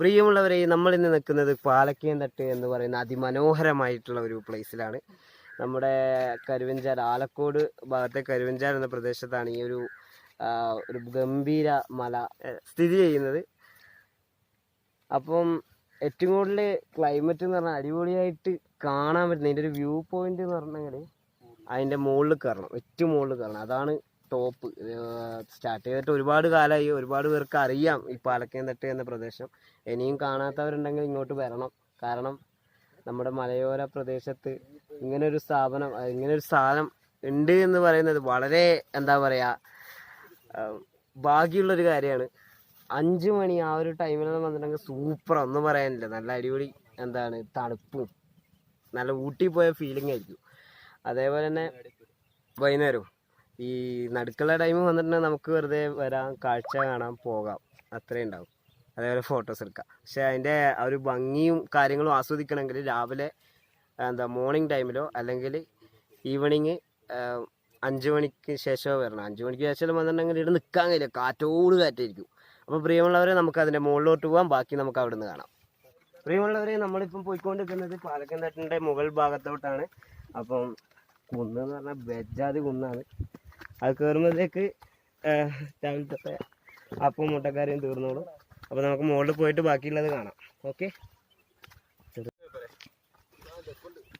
പ്രിയമുള്ളവരെ നമ്മൾ ഇന്ന് നിൽക്കുന്നത് പാലക്കയം എന്ന് പറയുന്ന അതിമനോഹരമായിട്ടുള്ള ഒരു പ്ലേസിലാണ് നമ്മുടെ കരുവഞ്ചാൽ ആലക്കോട് ഭാഗത്തെ കരുവഞ്ചാൽ എന്ന പ്രദേശത്താണ് ഈ ഒരു ഒരു ഗംഭീര മല സ്ഥിതി ചെയ്യുന്നത്. അപ്പം ഏറ്റവും കൂടുതൽ ക്ലൈമറ്റ് എന്ന് പറഞ്ഞാൽ അടിപൊളിയായിട്ട് കാണാൻ പറ്റുന്ന അതിന്റെ ഒരു വ്യൂ പോയിന്റ് എന്ന് പറഞ്ഞെങ്കിൽ അതിന്റെ മുകളിൽ കയറണം ഏറ്റവും മുകളിൽ കയറണം അതാണ് ടോപ്പ് സ്റ്റാർട്ട് ചെയ്തിട്ട് ഒരുപാട് കാലമായി ഒരുപാട് പേർക്ക് അറിയാം ഈ പാലക്കയം തട്ട് എന്ന പ്രദേശം. ഇനിയും കാണാത്തവരുണ്ടെങ്കിൽ ഇങ്ങോട്ട് വരണം. കാരണം നമ്മുടെ മലയോര പ്രദേശത്ത് ഇങ്ങനൊരു സ്ഥാപനം ഇങ്ങനൊരു സാധനം ഉണ്ട് എന്ന് പറയുന്നത് വളരെ എന്താ പറയുക ഭാഗ്യമുള്ളൊരു കാര്യമാണ്. അഞ്ച് മണി ആ ഒരു ടൈമിൽ വന്നിട്ടുണ്ടെങ്കിൽ സൂപ്പർ ഒന്നും പറയാനില്ല. നല്ല അടിപൊളി എന്താണ് തണുപ്പും. നല്ല ഊട്ടി പോയ ഫീലിംഗ് ആയിരിക്കും. അതേപോലെ തന്നെ വൈകുന്നേരവും. ഈ നടുക്കുള്ള ടൈം വന്നിട്ടുണ്ടെങ്കിൽ നമുക്ക് വെറുതെ വരാം കാഴ്ച കാണാം പോകാം. അത്രേ ഉണ്ടാവും. അതേപോലെ ഫോട്ടോസ് എടുക്കാം. പക്ഷേ അതിന്റെ ആ ഒരു ഭംഗിയും കാര്യങ്ങളും ആസ്വദിക്കണമെങ്കിൽ രാവിലെ എന്താ മോർണിംഗ് ടൈമിലോ അല്ലെങ്കിൽ ഈവനിങ് അഞ്ച് മണിക്ക് ശേഷമോ വരണം. അഞ്ച് മണിക്ക് ശേഷം വന്നിട്ടുണ്ടെങ്കിൽ ഇവിടെ നിൽക്കാൻ കഴിയില്ല. കാറ്റോട് കാറ്റായിരിക്കും അപ്പോൾ പ്രിയമുള്ളവരെ നമുക്ക് അതിന്റെ മുകളിലോട്ട് പോകാം. ബാക്കി നമുക്ക് അവിടെ നിന്ന് കാണാം. പ്രിയമുള്ളവരെ നമ്മളിപ്പം പോയിക്കൊണ്ടിരിക്കുന്നത് പാലക്കൻ തട്ടിന്റെ മുകൾ ഭാഗത്തോട്ടാണ്. അപ്പം കുന്ന് എന്ന് പറഞ്ഞാൽ ബെജാതി കുന്നാണ്. അത് കയറുമ്പോഴത്തേക്ക് രാവിലത്തെ അപ്പം മുട്ടക്കാരെയും തീർന്നോളും. അപ്പോൾ നമുക്ക് മുകളിൽ പോയിട്ട് ബാക്കിയുള്ളത് കാണാം. ഓക്കെ?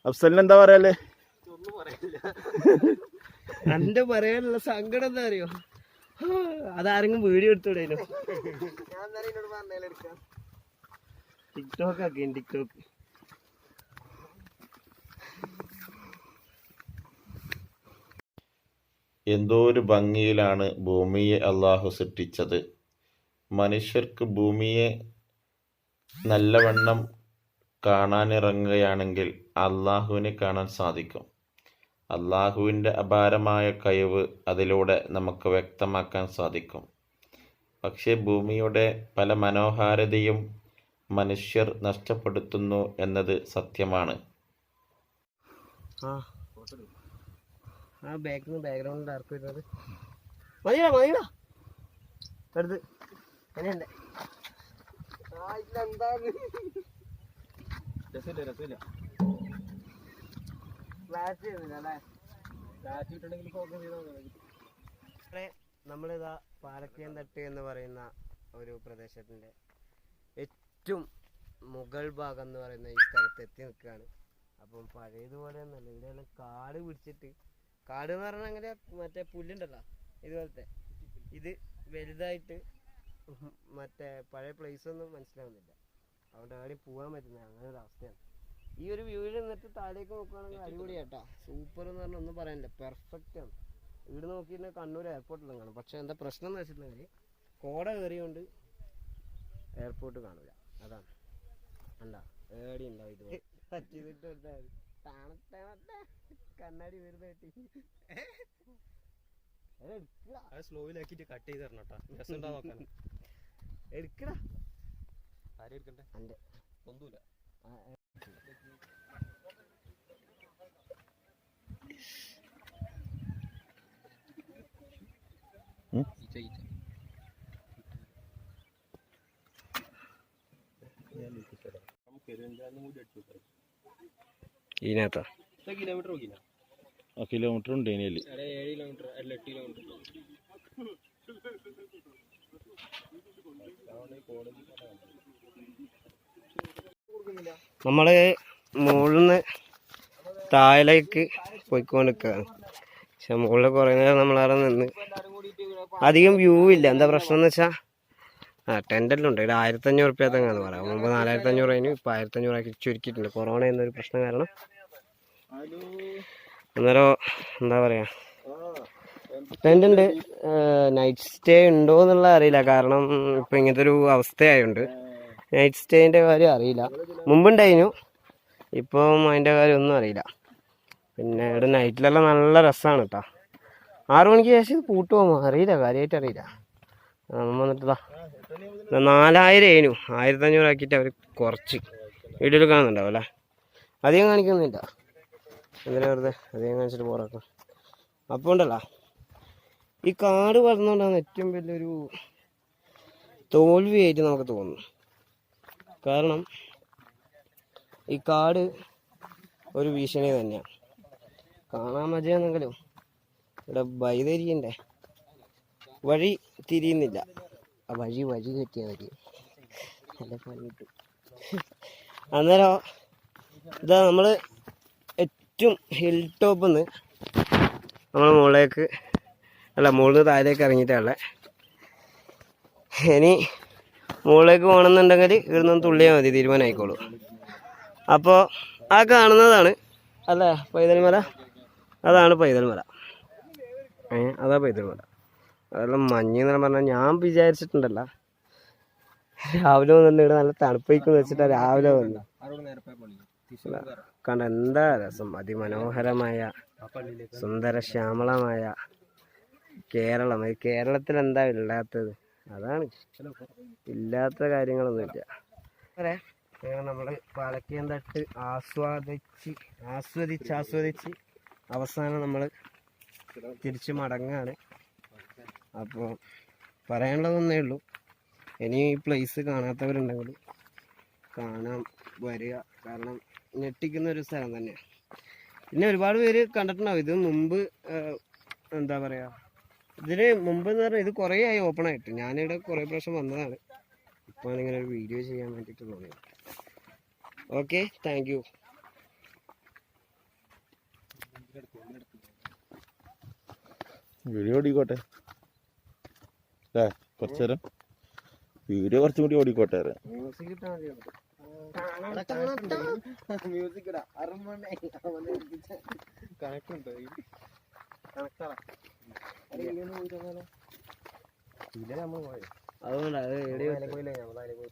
അഫ്സലിന് എന്താ പറയാല്ലേ? എന്റെ പറയാനുള്ള സങ്കടം എന്താ അറിയോ? അതാരെങ്കിലും വീഡിയോ എടുത്തോടേനു ടിക്ടോക്ക് ഒക്കെ ടിക്ടോക്ക്. എന്തോ ഒരു ഭംഗിയിലാണ് ഭൂമിയെ അള്ളാഹു സൃഷ്ടിച്ചത്. മനുഷ്യർക്ക് ഭൂമിയെ നല്ലവണ്ണം കാണാനിറങ്ങുകയാണെങ്കിൽ അള്ളാഹുവിനെ കാണാൻ സാധിക്കും. അള്ളാഹുവിന്റെ അപാരമായ കഴിവ് അതിലൂടെ നമുക്ക് വ്യക്തമാക്കാൻ സാധിക്കും. പക്ഷേ ഭൂമിയുടെ പല മനോഹാരിതയും മനുഷ്യർ നഷ്ടപ്പെടുത്തുന്നു എന്നത് സത്യമാണ്. ആ. ആ ബാക്കിൽ നിന്ന് ബാക്ക്ഗ്രൗണ്ട് ഡാർക്ക് വരുന്നത്. മതിയടാ മതിയടാ. അടുത്ത്. അങ്ങനെയുണ്ട്. ആ എന്താണ് രസമില്ല രസമില്ല. ഫ്ലാറ്റ് ചെയ്യുന്നില്ല അല്ലേ? കാറ്റ് കിട്ടണമെങ്കിൽ ഫോക്കസ് ചെയ്താൽ ഇവിടെ നമ്മളിതാ പാലക്കയം തട്ട് എന്ന് പറയുന്ന ഒരു പ്രദേശത്തിന്റെ ഏറ്റവും മുഗൾ ഭാഗം എന്ന് പറയുന്ന ഈ സ്ഥലത്ത് എത്തി നിൽക്കുകയാണ്. അപ്പം പഴയതുപോലെ ഒന്നല്ല ഇവിടെയെല്ലാം കാട് പിടിച്ചിട്ട് കാട് എന്ന് പറഞ്ഞാൽ അങ്ങനെ മറ്റേ പുല്ലുണ്ടല്ലോ ഇതുപോലത്തെ. ഇത് വലുതായിട്ട് മറ്റേ പഴയ പ്ലേസ് ഒന്നും മനസ്സിലാവുന്നില്ല. അവിടെ എവിടെയും പോകാൻ പറ്റുന്ന അങ്ങനെ ഒരു അവസ്ഥയാണ്. ഈ ഒരു വ്യൂവിൽ നിന്നിട്ട് താഴേക്ക് നോക്കുകയാണെങ്കിൽ അടിപൊളിയാട്ടാ. സൂപ്പർ എന്ന് പറഞ്ഞാൽ ഒന്നും പറയാനില്ല. പെർഫെക്റ്റ് ആണ്. ഇവിടെ നോക്കിയിട്ട് കണ്ണൂർ എയർപോർട്ടിലും കാണും. പക്ഷെ എന്താ പ്രശ്നം എന്ന് വെച്ചിട്ടുണ്ടെങ്കിൽ കോട കയറിയോണ്ട് എയർപോർട്ട് കാണില്ല അതാണ്. അല്ല ഏടി ഉണ്ടാവും ഇത് മതി. തണുത്ത. കണ്ണാടി എടുക്കടാ. അത് കട്ട് ചെയ്ത് തരണം കേട്ടോ. രസം ഉണ്ടാ നോക്കാൻ? എടുക്കടാ. ആരും എടുക്കണ്ടേ? അന്റെ. ഒന്നുമില്ല ആ, ആ. ഈച്ച ഈച്ച. ഇതിനകത്താ? കിലോമീറ്റർ നോക്കിനാ ആ കിലോമീറ്റർ ഉണ്ട് കിലോമീറ്റർ നമ്മൾ മുകളിൽ നിന്ന് താഴേക്ക് പോയിക്കൊണ്ടിരിക്കുകയാണ്. പക്ഷെ മുകളിൽ കുറേ നേരം നമ്മളവിടെ നിന്ന് അധികം വ്യൂ ഇല്ല. എന്താ പ്രശ്നം എന്ന് വെച്ചാൽ ആ ടെന്റെല്ലാം ഉണ്ട്. ഇവിടെ ആയിരത്തഞ്ഞൂറ് റുപ്യ തങ്ങാന്ന് പറയാം. മുമ്പ് നാലായിരത്തി അഞ്ഞൂറ് കഴിഞ്ഞു ഇപ്പം ആയിരത്തഞ്ഞൂറാക്കി ചുരുക്കിയിട്ടുണ്ട്. കൊറോണ എന്നൊരു പ്രശ്നം കാരണം. അന്നേരം എന്താ പറയാ? ടെന്റ് നൈറ്റ് സ്റ്റേ ഉണ്ടോ എന്നുള്ള അറിയില്ല. കാരണം ഇപ്പം ഇങ്ങനത്തെ ഒരു അവസ്ഥയായതുകൊണ്ട് നൈറ്റ് സ്റ്റേന്റെ കാര്യം അറിയില്ല. മുമ്പുണ്ടായിരുന്നു. ഇപ്പം അതിന്റെ കാര്യം ഒന്നും അറിയില്ല. പിന്നെ ഇവിടെ നൈറ്റിലെല്ലാം നല്ല രസമാണ് കേട്ടോ ആറു മണിക്ക് ശേഷം ഇത് പൂട്ടുപോകുമോ അറിയില്ല. കാര്യമായിട്ട് അറിയില്ല. വന്നിട്ടതാ നാലായിരം ഏനു. ആയിരത്തഞ്ഞൂറ് ആക്കിയിട്ട് അവർ കുറച്ച്. വീഡിയോയിൽ കാണുന്നുണ്ടാവും അല്ലേ? അധികം കാണിക്കുന്നില്ല എന്തിനാ വെറുതെ അധികം കാണിച്ചിട്ട് പോറാക്കാം അപ്പോൾ ഉണ്ടല്ലോ. ഈ കാട് വളർന്നുകൊണ്ടാണ് ഏറ്റവും വലിയൊരു തോൽവിയായിട്ട് നമുക്ക് തോന്നുന്നു കാരണം ഈ കാട് ഒരു ഭീഷണി തന്നെയാണ് കാണാൻ മജയാണെങ്കിലും ഇവിടെ വൈതരിയണ്ടേ വഴി തിരിയുന്നില്ല. ആ വഴി വഴി കെട്ടിയാൽ മതി. നല്ല പണി കിട്ടും അന്നേരം ഇതാ നമ്മൾ ഏറ്റവും ഹിൽ ടോപ്പിൽ നിന്ന് നമ്മൾ മുകളിലേക്ക് അല്ല മുകളിൽ നിന്ന് താഴേക്ക് ഇറങ്ങിയിട്ടുള്ള ഇനി മുകളിലേക്ക് പോകണമെന്നുണ്ടെങ്കിൽ ഇവിടുന്ന് തുള്ളിയാൽ മതി തീരുമാനമായിക്കോളൂ. അപ്പോൾ ആ കാണുന്നതാണ് അല്ല പൈതൽമല? അതാണ് പൈതൽമല. ഏ അതാ പൈതൽമല. അതെല്ലാം മഞ്ഞ് എന്ന് പറഞ്ഞാൽ ഞാൻ വിചാരിച്ചിട്ടുണ്ടല്ല. രാവിലെ വന്നിട്ട് ഇവിടെ നല്ല തണുപ്പേക്കെന്ന് വെച്ചിട്ടാണ് രാവിലെ വന്നു. കണ്ട എന്താ രസം. അതിമനോഹരമായ സുന്ദര ശ്യാമളമായ കേരളം. ഈ കേരളത്തിൽ എന്താ ഇല്ലാത്തത്? അതാണ് ഇല്ലാത്ത കാര്യങ്ങളൊന്നുമില്ല. അതെ. നമ്മൾ പാലക്കയം തട്ട് ആസ്വാദിച്ച് ആസ്വദിച്ച് ആസ്വദിച്ച് അവസാനം നമ്മൾ തിരിച്ച് മടങ്ങാണ്. അപ്പോൾ പറയാനുള്ളതൊന്നേ ഉള്ളൂ. ഇനി ഈ പ്ലേസ് കാണാത്തവരുണ്ടെങ്കിൽ കാണാൻ വരിക. കാരണം ഞെട്ടിക്കുന്ന ഒരു സ്ഥലം തന്നെയാണ് പിന്നെ ഒരുപാട് പേര് കണ്ടിട്ടുണ്ടാവും. ഇത് മുമ്പ് എന്താ പറയുക ഇതിന് മുമ്പ് എന്ന് പറഞ്ഞാൽ ഇത് കുറേ ആയി ഓപ്പൺ ആയിട്ട്. ഞാനിവിടെ കുറേ പ്രാവശ്യം വന്നതാണ്. ഇപ്പോൾ ഇങ്ങനെ ഒരു വീഡിയോ ചെയ്യാൻ വേണ്ടിയിട്ട് തോന്നിയത് ഓക്കെ താങ്ക് യു വീഡിയോ ഓടിക്കോട്ടെ. കുറച്ചു നേരം. വീഡിയോ കുറച്ചും കൂടി ഓടിക്കോട്ടെ. മ്യൂസിക് ഇട്ടാൽ മ്യൂസിക് ഇടാം. കണക്ട് ഉണ്ടോ അതുകൊണ്ടാണ് അത് എവിടെയോ